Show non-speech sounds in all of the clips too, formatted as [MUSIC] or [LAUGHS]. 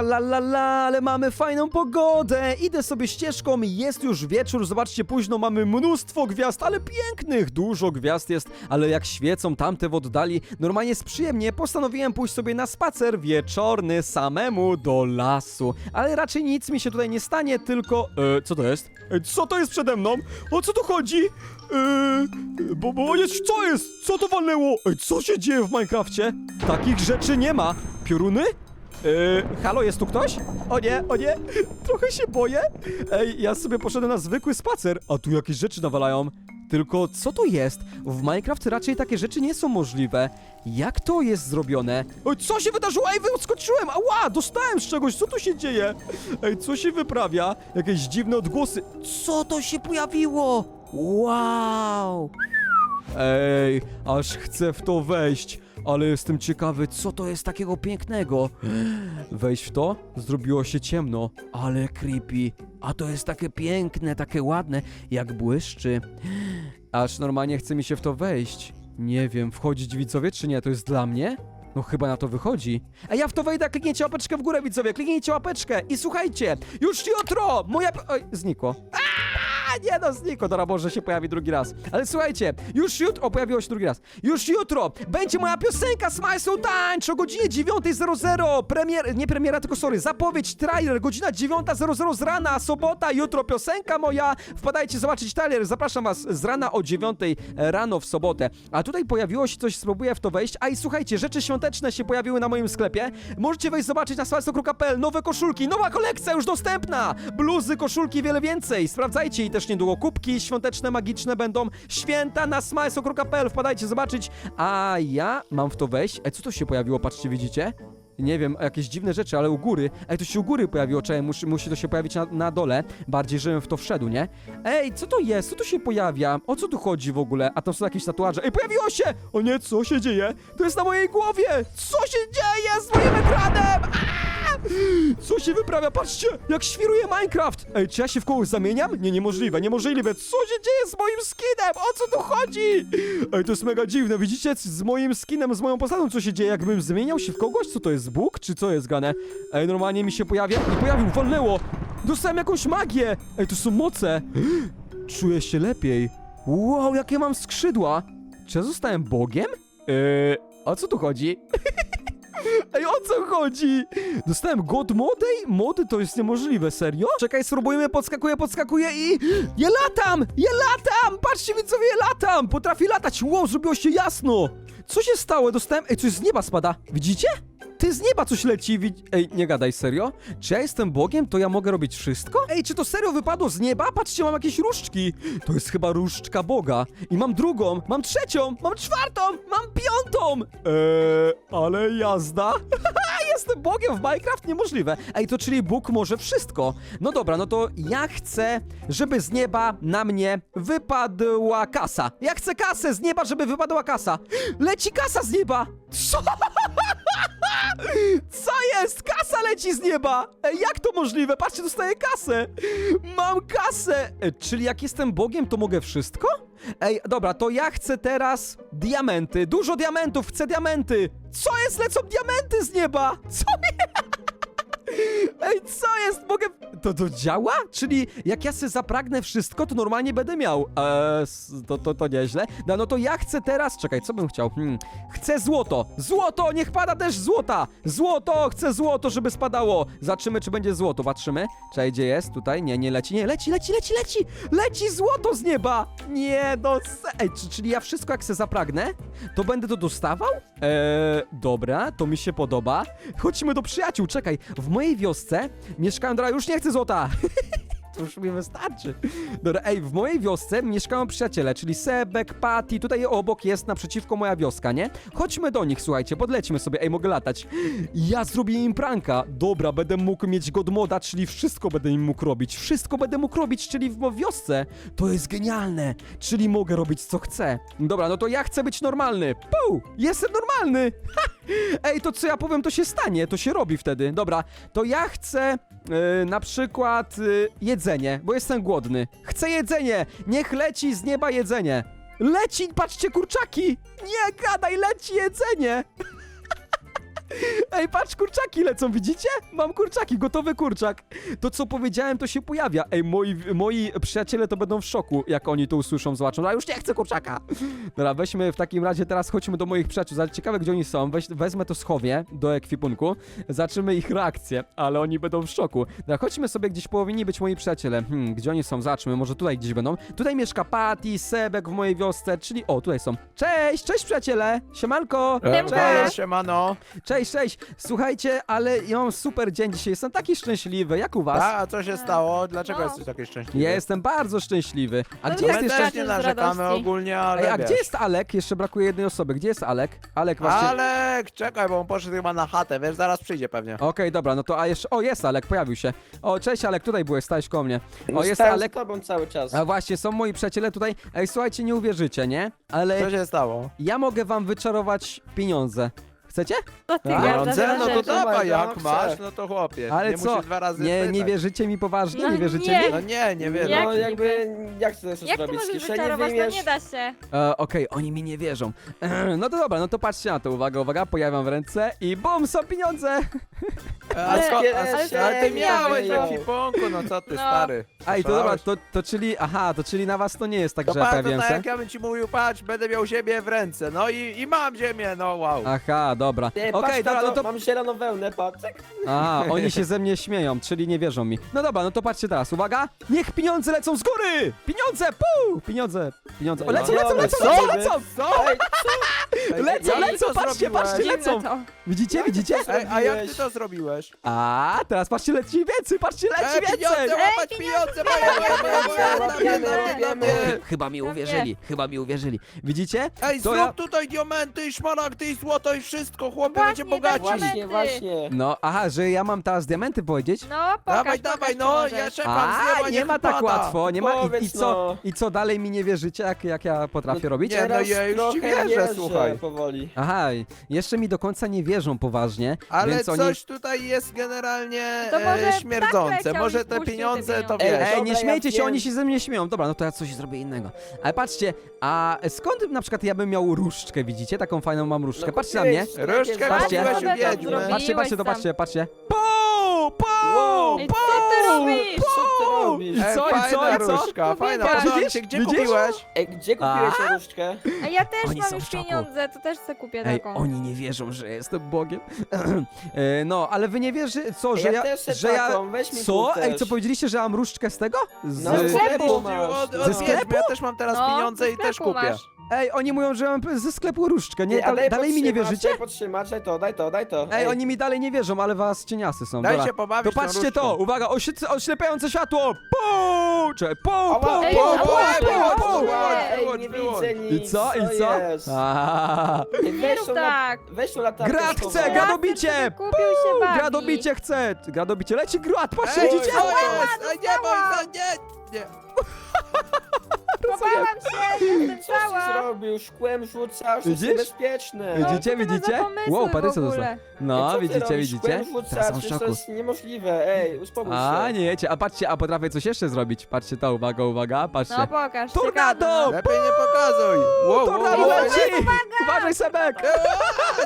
La la la ale mamy fajną pogodę. Idę sobie ścieżką, jest już wieczór. Zobaczcie, późno mamy mnóstwo gwiazd, ale pięknych. Dużo gwiazd jest, ale jak świecą tamte w oddali, normalnie jest przyjemnie. Postanowiłem pójść sobie na spacer wieczorny samemu do lasu. Ale raczej nic mi się tutaj nie stanie, tylko... E, co to jest? E, co to jest przede mną? O co tu chodzi? E, bo, bo jest, co jest? Co to walnęło? Ej, co się dzieje w Minecrafcie? Takich rzeczy nie ma. Pioruny? Yy, halo, jest tu ktoś? O nie, o nie, trochę się boję. Ej, ja sobie poszedłem na zwykły spacer, a tu jakieś rzeczy nawalają. Tylko co to jest? W Minecraft raczej takie rzeczy nie są możliwe. Jak to jest zrobione? Oj, co się wydarzyło? Ej, wyskoczyłem! Ała, dostałem z czegoś, co tu się dzieje? Ej, co się wyprawia? Jakieś dziwne odgłosy. Co to się pojawiło? Wow! Ej, aż chcę w to wejść, ale jestem ciekawy, co to jest takiego pięknego. Wejść w to? Zrobiło się ciemno, ale creepy. A to jest takie piękne, takie ładne, jak błyszczy. Aż normalnie chce mi się w to wejść. Nie wiem, wchodzić widzowie, czy nie? To jest dla mnie? No chyba na to wychodzi. A ja w to wejdę, kliknijcie łapeczkę w górę, widzowie, kliknijcie łapeczkę i słuchajcie, już jutro moja... Oj, znikło. A nie no, znikło, dobra, może się pojawi drugi raz. Ale słuchajcie, już jutro, o, pojawiło się drugi raz. Już jutro będzie moja piosenka Smile Tańcz o godzinie 9.00. Premier, nie premiera, tylko sorry, zapowiedź, trailer, godzina 9.00 z rana, sobota, jutro piosenka moja. Wpadajcie zobaczyć trailer, zapraszam was z rana o 9.00 rano w sobotę. A tutaj pojawiło się coś, spróbuję w to wejść. A i słuchajcie, rzeczy świąteczne się pojawiły na moim sklepie. Możecie wejść zobaczyć na smilesokru.pl, nowe koszulki, nowa kolekcja już dostępna. Bluzy, koszulki, wiele więcej. Sprawdzajcie i też niedługo kubki świąteczne, magiczne będą. Święta na smilesokru.pl, wpadajcie zobaczyć. A ja mam w to wejść. E, co to się pojawiło, patrzcie, widzicie? Nie wiem, jakieś dziwne rzeczy, ale u góry. Ej, to się u góry pojawiło, czekaj, musi, musi to się pojawić na, na dole. Bardziej, żebym w to wszedł, nie? Ej, co to jest? Co tu się pojawia? O co tu chodzi w ogóle? A tam są jakieś tatuaże. Ej, pojawiło się! O nie, co się dzieje? To jest na mojej głowie! Co się dzieje z moim ekranem? Aaa! Co się wyprawia? Patrzcie, jak świruje Minecraft! Ej, czy ja się w kogoś zamieniam? Nie, niemożliwe, niemożliwe. Co się dzieje z moim skinem? O co tu chodzi? Ej, to jest mega dziwne. Widzicie z moim skinem, z moją postacią, co się dzieje? Jakbym zmieniał się w kogoś? Co to jest? Bóg? Czy co jest gane? Ej, normalnie mi się pojawia. I pojawił, walnęło! Dostałem jakąś magię! Ej, to są moce! [GASPS] Czuję się lepiej. Wow, jakie mam skrzydła! Czy ja zostałem Bogiem? Eee, o co tu chodzi? [LAUGHS] Ej, o co chodzi? Dostałem god mody? Mody to jest niemożliwe, serio? Czekaj, spróbujmy, podskakuję, podskakuję i... Ja latam! Ja latam! Patrzcie widzowie, ja latam! Potrafię latać! Wow, zrobiło się jasno! Co się stało? Dostałem... Ej, coś z nieba spada. Widzicie? Ty z nieba coś leci. Ej, nie gadaj, serio? Czy ja jestem Bogiem, to ja mogę robić wszystko? Ej, czy to serio wypadło z nieba? Patrzcie, mam jakieś różdżki. To jest chyba różdżka Boga. I mam drugą, mam trzecią, mam czwartą, mam piątą! Eee, ale jazda. [LAUGHS] jestem Bogiem w Minecraft? Niemożliwe. Ej, to czyli Bóg może wszystko. No dobra, no to ja chcę, żeby z nieba na mnie wypadła kasa. Ja chcę kasę z nieba, żeby wypadła kasa. Leci kasa z nieba! [LAUGHS] Co? Co jest? Kasa leci z nieba! Jak to możliwe? Patrzcie, dostaję kasę! Mam kasę! E, czyli jak jestem Bogiem, to mogę wszystko? Ej, dobra, to ja chcę teraz diamenty. Dużo diamentów, chcę diamenty! Co jest? Lecą diamenty z nieba! Co Ej, co jest? Mogę... To to działa? Czyli jak ja sobie zapragnę wszystko, to normalnie będę miał. Eee, to, to, to nieźle. No, no to ja chcę teraz... Czekaj, co bym chciał? Hmm. Chcę złoto! Złoto! Niech pada też złota! Złoto! Chcę złoto, żeby spadało! Zobaczymy, czy będzie złoto. Patrzymy. Czekaj, gdzie jest? Tutaj? Nie, nie leci. Nie, leci, leci, leci, leci! Leci złoto z nieba! Nie, no... se- Ej, czy- czyli ja wszystko, jak se zapragnę, to będę to dostawał? Eee, dobra, to mi się podoba. Chodźmy do przyjaciół, czekaj. W mojej wiosce mieszkają... Dobra, już nie chcę złota! [LAUGHS] To już mi wystarczy. Dobra, ej, w mojej wiosce mieszkają przyjaciele, czyli Sebek, Patty, tutaj obok jest naprzeciwko moja wioska, nie? Chodźmy do nich, słuchajcie, podlećmy sobie, ej, mogę latać. Ja zrobię im pranka. Dobra, będę mógł mieć godmoda, czyli wszystko będę im mógł robić. Wszystko będę mógł robić, czyli w mo- wiosce. To jest genialne, czyli mogę robić co chcę. Dobra, no to ja chcę być normalny. Puu, jestem normalny. Ha! Ej, to co ja powiem, to się stanie, to się robi wtedy. Dobra, to ja chcę e, na przykład e, jedzenie, bo jestem głodny. Chcę jedzenie! Niech leci z nieba jedzenie. Leci, patrzcie, kurczaki! Nie gadaj, leci jedzenie! [LAUGHS] Ej, patrz, kurczaki lecą, widzicie? Mam kurczaki, gotowy kurczak. To, co powiedziałem, to się pojawia. Ej, moi, moi przyjaciele to będą w szoku, jak oni to usłyszą, zobaczą. A już nie chcę kurczaka. Dobra, weźmy w takim razie, teraz chodźmy do moich przyjaciół. Zobacz, ciekawe, gdzie oni są. Weź, wezmę to schowie do ekwipunku. Zobaczymy ich reakcję, ale oni będą w szoku. Dobra, chodźmy sobie gdzieś, powinni być moi przyjaciele. Hmm, gdzie oni są? Zobaczmy, może tutaj gdzieś będą. Tutaj mieszka Patty, Sebek w mojej wiosce, czyli... O, tutaj są. Cześć, cześć przyjaciele! Siemanko! Siemka. Cześć! Siemano. Cześć, cześć! Słuchajcie, ale ja mam super dzień dzisiaj, jestem taki szczęśliwy, jak u was? A, a co się stało? Dlaczego No. jesteś taki szczęśliwy? Ja jestem bardzo szczęśliwy. A No gdzie tak, jest My jeszcze... też nie z narzekamy radości. ogólnie, ale Ej, a wiesz. gdzie jest Alek? Jeszcze brakuje jednej osoby. Gdzie jest Alek? Alek właśnie... Alek, czekaj, bo on poszedł chyba na chatę, wiesz, zaraz przyjdzie pewnie. Okej, dobra, no to a jeszcze... O, jest Alek, pojawił się. O, cześć Alek, tutaj byłeś, stałeś koło mnie. O, jest Stałem Alek. z tobą cały czas. A właśnie, są moi przyjaciele tutaj. Ej, słuchajcie, nie uwierzycie, nie? Ale Co się stało? ja mogę wam wyczarować pieniądze. Chcecie? Ty A? Pieniądze? za No to rzeczy? dawaj, jak no, masz, no to chłopie. Ale nie co? musisz dwa razy Nie, nie pytać. wierzycie mi poważnie? No nie wierzycie nie. mi? No nie, nie wiem. Jak no niby? jakby, jak chcesz to Jak ty zrobić? Z możesz kieszeni wyczarować? No wyjmiesz? nie da się. E, Okej, oni mi nie wierzą. [CLEARS THROAT] No to dobra, no to patrzcie na to. Uwaga, uwaga, pojawiam w ręce i bum, są pieniądze. [LAUGHS] A, Ale- sko- a, ale- ale ty miałeś ale- w ekwipunku, no co ty, No. stary. Ej, to dobra, to, to czyli, aha, to czyli na was to nie jest tak, To że patrz, to pewien tak jak ja bym ci mówił, patrz, będę miał ziemię w ręce, no i, i mam ziemię, no wow. Aha, dobra. Okej, na dobra, no to... mam zieloną wełnę, patrz. tak? Aha, [LAUGHS] oni się ze mnie śmieją, czyli nie wierzą mi. No dobra, no to patrzcie teraz, uwaga. Niech pieniądze lecą z góry! Pieniądze, puu! Pieniądze, pieniądze. O, lecą, lecą, lecą, Co? lecą, lecą! Co? Ej, Lecą, lecą, patrzcie, patrzcie, lecą. Dziwne to. Widzicie, widzicie? Ej, a jak ty to zrobiłeś? A, teraz patrzcie, leci więcej, patrzcie, leci Ej, więcej! pieniądze, łapać pieniądze, moje, moje, moje, moje, dla mnie, dla mnie, dla mnie. Chyba mi uwierzyli, chyba mi uwierzyli. Widzicie? Ej, zrób ja- tutaj diamenty i szmaragdy i złoto i wszystko, chłopie, Właśnie, będzie bogaci. tak Właśnie, właśnie. No, aha, że ja mam teraz diamenty powiedzieć? No, pokaż, Dawaj, pokaż, dawaj, no, ja nieba A, nie niech ma tak upada. łatwo, nie ma. I, i Powiedz, co? no. I co dalej mi nie wierzycie, jak, jak ja potrafię robić? Nie, no Teraz ja już ci trochę wierzę, słuchaj. powoli. Aha, jeszcze mi do końca nie wierzą poważnie, Ale więc oni... coś tutaj jest generalnie To może e, ptak śmierdzące. leciał Może te spuścił te pieniądze to wiesz. Ej, Ej, Dobra, nie ja śmiejcie się, wiem. oni się ze mnie śmieją. Dobra, no to ja coś zrobię innego. Ale patrzcie, a skąd na przykład ja bym miał różdżkę, widzicie? Taką fajną mam różdżkę. No Patrzcie na mnie. takie Patrzcie. u Patrzcie, wiedźmy. zrobiłeś Patrzcie, patrzcie, to patrzcie, patrzcie. Po! Po! Wow. Ej, co ty robisz? Co I co, i fajna co, i co? różdżka, fajna. Widzisz? Podoba mi się, gdzie Widzisz? kupiłeś? Ej, gdzie kupiłeś tę różdżkę? A ja też Oni mam są już szoku. pieniądze, to też sobie kupię Ej, taką. oni nie wierzą, że jestem Bogiem. [CLEARS THROAT] E, no, ale wy nie wierzy, co, Ej, że ja ja... też chcę że ja... taką, weź mi Co? Ej, co powiedzieliście, że mam różdżkę z tego? Z... No, z sklepu. Od, Ze sklepu? ja też mam teraz No, pieniądze ze i też sklepu kupię. masz. Ej, oni mówią, że mam ze sklepu różdżkę, nie? Ej, a Dalej, daj dalej mi nie wierzycie? Daj podtrzymać, daj to, daj to, daj to. Ej, oni mi dalej nie wierzą, ale was cieniasy są. Daj Dobra. się pobawić To tą patrzcie to, uwaga, ośle- oślepiające światło! Puu! Czekaj, puu, puu, Ała, Ej, puu, ała, puu, ała, puu, puu. ała. Ej, Wyłącz, nie wyłącz. widzę I co, i co? Jest? Aaa. Ej, Nie weź rób tak. Weź tą latarkę Grat schowaj. chce, gradobicie! Kupił się Puu, bawi. Gradobicie chce! Gradobicie, leci grat, patrzcie, Ej, widzicie? co jest? Ej, nie, nie, [LAUGHS] nie. Jestem Zrobił? Szkłem rzucasz, to jest Widzisz? niebezpieczne. Widzicie? No, widzicie? Wow, ogóle? dostała. No, co ty widzicie, robisz? widzicie? Szkłem Teraz rzucasz, są w przecież to szoku. jest niemożliwe. Ej, uspokój A, się. nie wiecie, a patrzcie, a potrafię coś jeszcze zrobić. Patrzcie to, uwaga, uwaga, patrzcie. No pokaż, Tornado! ciekawe, Lepiej nie pokazuj. Wow, wow, Tornado wow, leci! Uważaj, Sebek!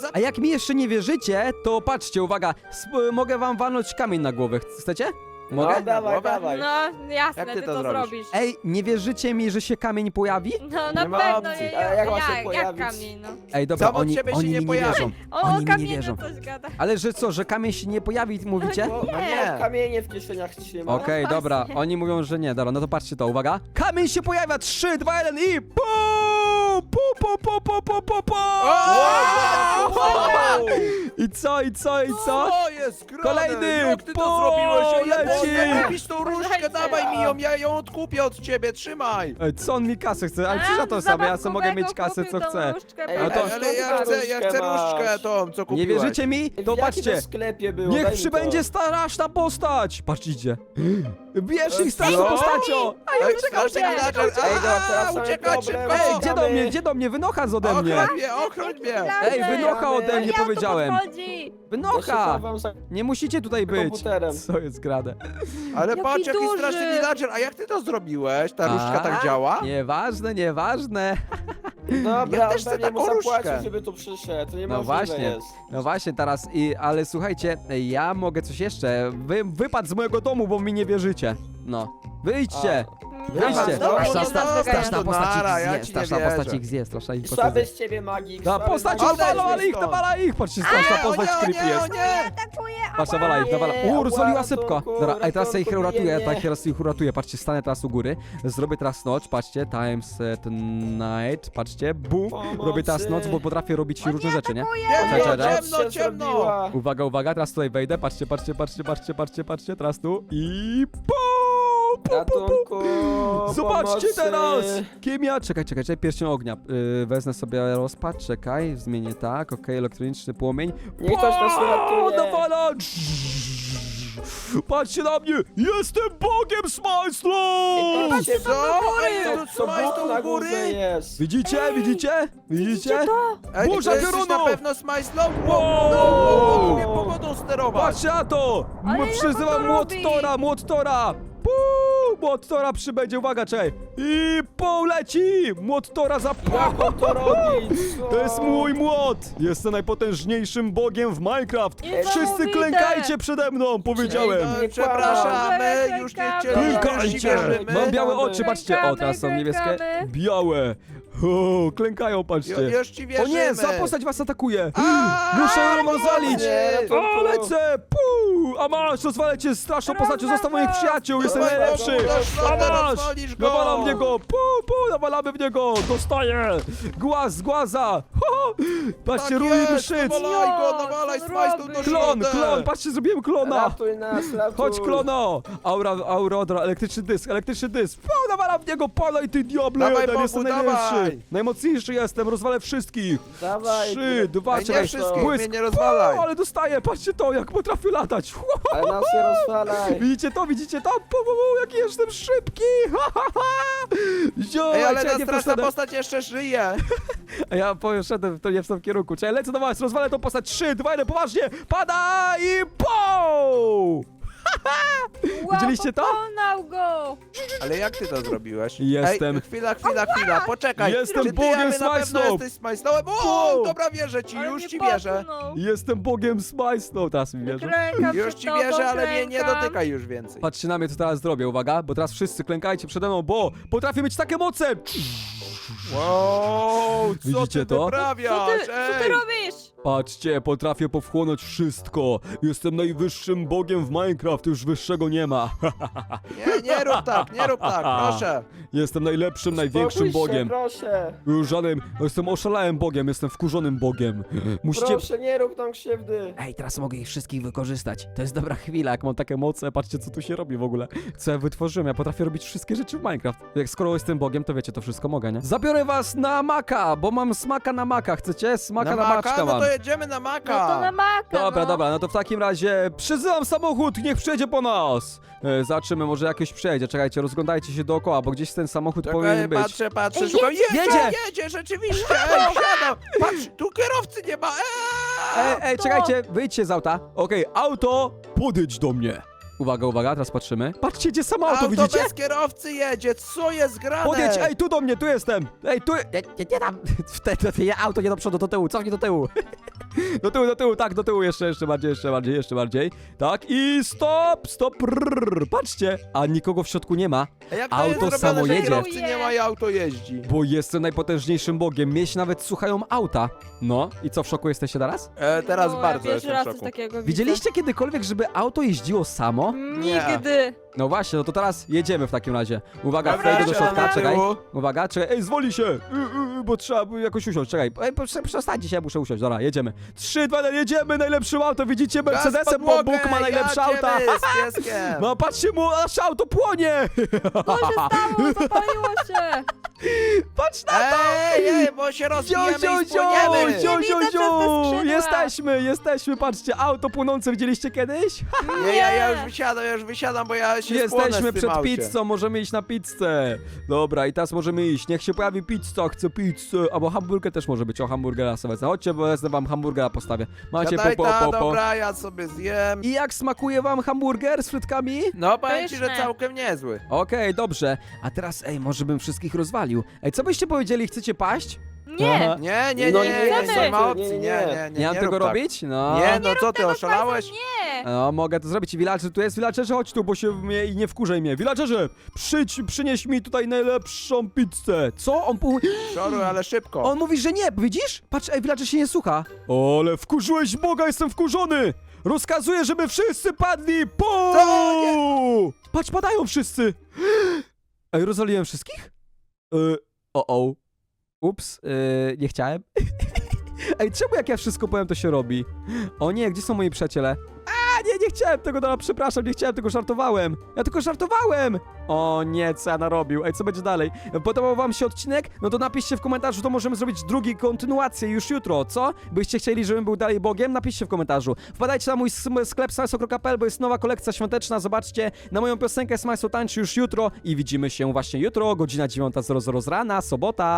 za- A jak mi jeszcze nie wierzycie, to patrzcie, uwaga, sp- mogę wam walnąć kamień na głowę. Chcecie? Mogę? No, dawaj, Głowę? dawaj. No jasne, Jak ty, ty to to zrobisz? zrobisz. Ej, nie wierzycie mi, że się kamień pojawi? No na Nie ma pewno opcji. nie, A jak ma się jak, jak pojawić? kamień, no. Ej, dobra, Sam od oni, siebie się oni nie mi nie pojawi. wierzą. O, Oni o mi nie kamieniu wierzą. coś gada. Ale że co, że kamień się nie pojawi, mówicie? Bo No nie. nie. Kamienie w kieszeniach trzyma. Okej, No dobra, właśnie. oni mówią, że nie, dobra, no to patrzcie to, uwaga. Kamień się pojawia, 3, 2, 1 i pu, pu, pu, pu, pu, pu, pu, pu. Wow! I co, i co, i co? Co jest grane? Kolejny! Jak ty to Po, zrobiłeś? Ej, leci! Jak kupisz tą Leci. dawaj mi ją, ja ją odkupię od ciebie, trzymaj! Ej, co on mi kasę chce? Ale przecież ja to sobie, ja sobie mogę mieć kasę, co chcę. Ej, No to- Ej, ale ja chcę, ja chcę różdżkę tą, co kupiłeś. Nie wierzycie mi? W To jakim patrzcie. to sklepie było? Niech mi przybędzie to. straszna postać! Patrz, idzie. Bierz ich Co? straszną postacią! Ej, uciekam, uciekam, Ej, dobra, teraz mamy uciekać problem. szybko! Ej, gdzie do mnie, gdzie do mnie? Wynocha ode mnie! Ochroń mnie, ochroń mnie! Ej, wynocha ode mnie, Ja powiedziałem! Się Wynocha! za Nie musicie tutaj być! komputerem. [LAUGHS] Co jest grane? Ale Jaki patrz, jaki duży. straszny villager, a jak ty to zrobiłeś? Ta różdżka tak działa? Nieważne, nieważne. Dobra, Ja też chcę pewnie mu taką różdżkę. zapłacił, żeby tu przyszedł. To nie No właśnie. jest. No właśnie, teraz, i, ale słuchajcie, ja mogę coś jeszcze. Wy, wypad z mojego domu, bo mi nie wierzycie. No. Wyjdźcie! Dobra, Straszna, dobra, straszna to postać nara, ich ja zje, ci nie straszna wierzę. postać ich zje, straszna ich postać Słaby zje. z ciebie magik. Słaby postać magik. Nawala mnie ich, nawala ich! Patrzcie, straszna Nie, postać o nie, creepy o nie, jest. o nie! Atakuje, Patrz, nawala ich, nawala. Nie, U, rozwaliła Dobra, ej, teraz ja ich ratunku, uratuję, tak, mnie. teraz ich uratuję. Patrzcie, stanę teraz u góry. Zrobię teraz noc, patrzcie, times e, ten night, patrzcie, bum. Robię teraz noc, bo potrafię robić O różne nie, rzeczy, nie? Czekaj, Ciemno, czekaj. ciemno, ciemno! Uwaga, uwaga, teraz tutaj wejdę, patrzcie, patrzcie, patrzcie, patrzcie, patrzcie, patrzcie, teraz tu i pum. Ratunku, Zobaczcie pomocy. teraz! Kim ja? Czekaj, czekaj, czekaj, pierścień ognia. Yy, wezmę sobie rozpad, czekaj, zmienię tak, okej, elektroniczny płomień. Niech ktoś nas uratuje. Nawala! Patrzcie na mnie! Jestem Bogiem Smajslu! Patrzcie, Co? Ej, To, tu to to na u góry! jest. Widzicie, widzicie? Widzicie? to? Ej, Burza to jesteś piorunu! na pewno Smajslow? Wow! Wow! Umiem pogodą sterować! Patrzcie na to! Ale jak on Przyzywam to młot robi? Tora, młot Tora! Puu! Młot Tora przybędzie, uwaga, czej! I poleci! Młot Tora za Jak on to robi? Co? To jest mój młot! Jestem najpotężniejszym bogiem w Minecraft! Niesamowite! Wszyscy klękajcie przede mną, powiedziałem! Ej, no, Nie przepraszamy, już nie chcieliśmy, Klękajcie! Mam białe oczy, patrzcie! O, teraz są niebieskie. Klękamy. Białe! O, klękają, Ju, patrzcie! już ci O wierzymy. nie, za postać was atakuje! A, Muszę ją rozwalić! Nie, ratunku. O, lecę! Puu! A masz, rozwalę cię straszną postacią, zostaw moich przyjaciół, jestem Dawaj, najlepszy! Bogu, A masz! rozwalisz go. Nawalam w niego! Pu, pu, nawalamy w niego! Dostaję! Głaz z głaza! Ho, ho. Patrzcie, Tak ruiny jest, szyc! Nawalaj go, nawalaj co do Klon, klon, patrzcie, zrobiłem klona! Ratuj nas, ratuj. Chodź, klono! Aura, aurodra, elektryczny dysk, elektryczny dysk! Pu, nawalam w niego, palaj ty diable Dawaj, jeden, Bogu, jestem dawaj. Najlepszy! Najmocniejszy jestem, rozwalę wszystkich! Dawaj. Trzy, dwa, Ej, czekaj, nie wszystkich, błysk. mnie nie rozwalaj. Ale dostaję, patrzcie to, jak potrafię latać! Ale nas nie rozwalaj. Widzicie to, widzicie to? Pu, pu, pu, jaki jestem szybki! [LAUGHS] Ha, ha, ha! Zio, Ej, ale ta straszna postać jeszcze żyje. A [LAUGHS] ja poszedłem w to nie w tym kierunku. Czekaj, lecę do was, rozwalę tą postać. 3, 2, 1, poważnie! Pada i po! Wow, Widzieliście to? pokonał go! Ale jak ty to zrobiłeś? Jestem- Ej, chwila, chwila, chwila, poczekaj. Jestem Czy ty Bogiem Emy, na pewno Smajslow. jesteś Smajslowem? O, Wow. dobra, wierzę ci, Ale już mnie ci wierzę. Jestem bogiem Smajslow, teraz mi wierzę. Klękam Już przed ci tobą, wierzę, ale mnie nie klękam. dotykaj już więcej. Patrzcie na mnie, co teraz zrobię, uwaga, bo teraz wszyscy klękajcie przede mną, bo potrafię mieć takie moce! Wow, co Widzicie ty to? wyprawiasz? Co ty, co ty Ej. robisz? Patrzcie, potrafię powchłonąć wszystko. Jestem najwyższym bogiem w Minecraft, już wyższego nie ma. Nie, nie rób tak, nie rób tak, proszę. Jestem najlepszym, największym Spokój się, bogiem. Proszę. Już żadnym, jestem oszalałym bogiem, jestem wkurzonym bogiem. Musicie... Proszę, nie rób tam krzywdy. Ej, teraz mogę ich wszystkich wykorzystać. To jest dobra chwila, jak mam takie moce. Patrzcie, co tu się robi w ogóle. Co ja wytworzyłem. Ja potrafię robić wszystkie rzeczy w Minecraft. Jak skoro jestem bogiem, to wiecie, to wszystko mogę, nie? Zabiorę was na maka, bo mam smaka na maka. Chcecie? Smaka na, Na maczka maka? No mam. to jedziemy na maka. No to na makę, Dobra, no. dobra, no to w takim razie przyzywam samochód, niech przyjedzie po nas. E, zobaczymy, może jakiś przyjedzie. Czekajcie, rozglądajcie się dookoła, bo gdzieś ten samochód Czekaj, powinien być. patrzę, patrzę, Ej, szukam. jedzie! Jedzie, Jedzie! rzeczywiście, ej, [LAUGHS] siadam. Patrz, tu kierowcy nie ma. Eee! Ej, ej, to- czekajcie, wyjdźcie z auta. Okej, auto, podejdź do mnie. Uwaga, uwaga, teraz patrzymy. Patrzcie, gdzie samo auto, Auto widzicie? bez kierowcy jedzie, co jest grane? Podejdź, ej, tu do mnie, tu jestem! Ej, tu... Nie, nie, nie tam! W te, te, te, auto nie do przodu, do tyłu, cofnij do tyłu! Do tyłu, do tyłu, tak, do tyłu, jeszcze, jeszcze bardziej, jeszcze bardziej, jeszcze bardziej. Tak, i stop, stop, prrr, patrzcie! A nikogo w środku nie ma, jak to auto jest zrobione, samo że jedzie. kierowcy nie ma i auto jeździ? bo jestem najpotężniejszym bogiem. Mieś nawet słuchają auta. No, i co, w szoku jesteście teraz? E, teraz no, bardzo ja pierwszy jestem raz w coś szoku. takiego widzę. Widzieliście kiedykolwiek, żeby auto jeździło samo? Nigdy. No właśnie, no to teraz jedziemy w takim razie. Uwaga, Dobra, wejdę do środka, czekaj. tyłu. Uwaga, czekaj, ej, zwoli się! Y, y, y, bo trzeba by jakoś usiąść, czekaj. Ej, proszę, przestańcie się, ja muszę usiąść, dobra, jedziemy. Trzy, dwa, jeden, jedziemy, najlepszym auto, widzicie, Mercedesem, bo Bóg ma najlepsze auta. [LAUGHS] No patrzcie mu, nasze auto płonie! Co się stało? Zapaliło się. Patrz na to! Ej, ej, bo się Ziu, rozbijemy i widzę ziu. przez te skrzydła. Jesteśmy, jesteśmy, patrzcie, auto płonące widzieliście kiedyś? Nie, ja, ja już wysiadam, ja już wysiadam, bo ja się spłonę Jesteśmy z tym przed aucie. pizzą, możemy iść na pizzę. Dobra, i teraz możemy iść. Niech się pojawi pizza, chcę pizzę. Albo hamburger też może być. O, hamburgera sobie wezmę. Chodźcie, bo wezmę wam hamburgera postawię. Macie po, po, ta, po, po. dobra, ja sobie zjem. I jak smakuje wam hamburger z frytkami? No, powiem ci, że Pyszne. całkiem niezły. Okej, dobrze. A teraz, ej, może bym wszystkich rozwalił. Ej, co byście powiedzieli, chcecie paść? Nie! Aha. Nie, nie, nie, No nie, nie, nie, nie, ma nie, opcji, nie, nie, nie. nie, nie, Nie mam nie tego rób tak. robić? No. Nie, no co ty, Tego oszalałeś? Nie! No, mogę to zrobić. Villager, tu jest villagerze, chodź tu, bo się mnie i nie wkurzaj mnie. Villagerze, przyjdź, przynieś mi tutaj najlepszą pizzę. Co? On, pu- Szoruj, ale szybko. on mówi, że nie, widzisz? Patrz, ej, villager się nie słucha. Ale wkurzyłeś Boga, jestem wkurzony. Rozkazuję, żeby wszyscy padli. Po! Patrz, padają wszyscy. [GASPS] Ej, rozwaliłem wszystkich? Yy, o, o. Ups, yy, nie chciałem. [LAUGHS] Ej, czemu jak ja wszystko powiem, to się robi? O nie, gdzie są moi przyjaciele? A, nie, nie chciałem tego, no przepraszam, nie chciałem, tylko żartowałem. Ja tylko żartowałem! O nie, co ja narobił? Ej, co będzie dalej? Podobał wam się odcinek? No to napiszcie w komentarzu, to możemy zrobić drugi, kontynuację już jutro, co? Byście chcieli, żebym był dalej Bogiem? Napiszcie w komentarzu. Wpadajcie na mój sklep smajso.pl, bo jest nowa kolekcja świąteczna, zobaczcie. Na moją piosenkę Smajso tańczy już jutro i widzimy się właśnie jutro, godzina 9.00 z rana, sobota.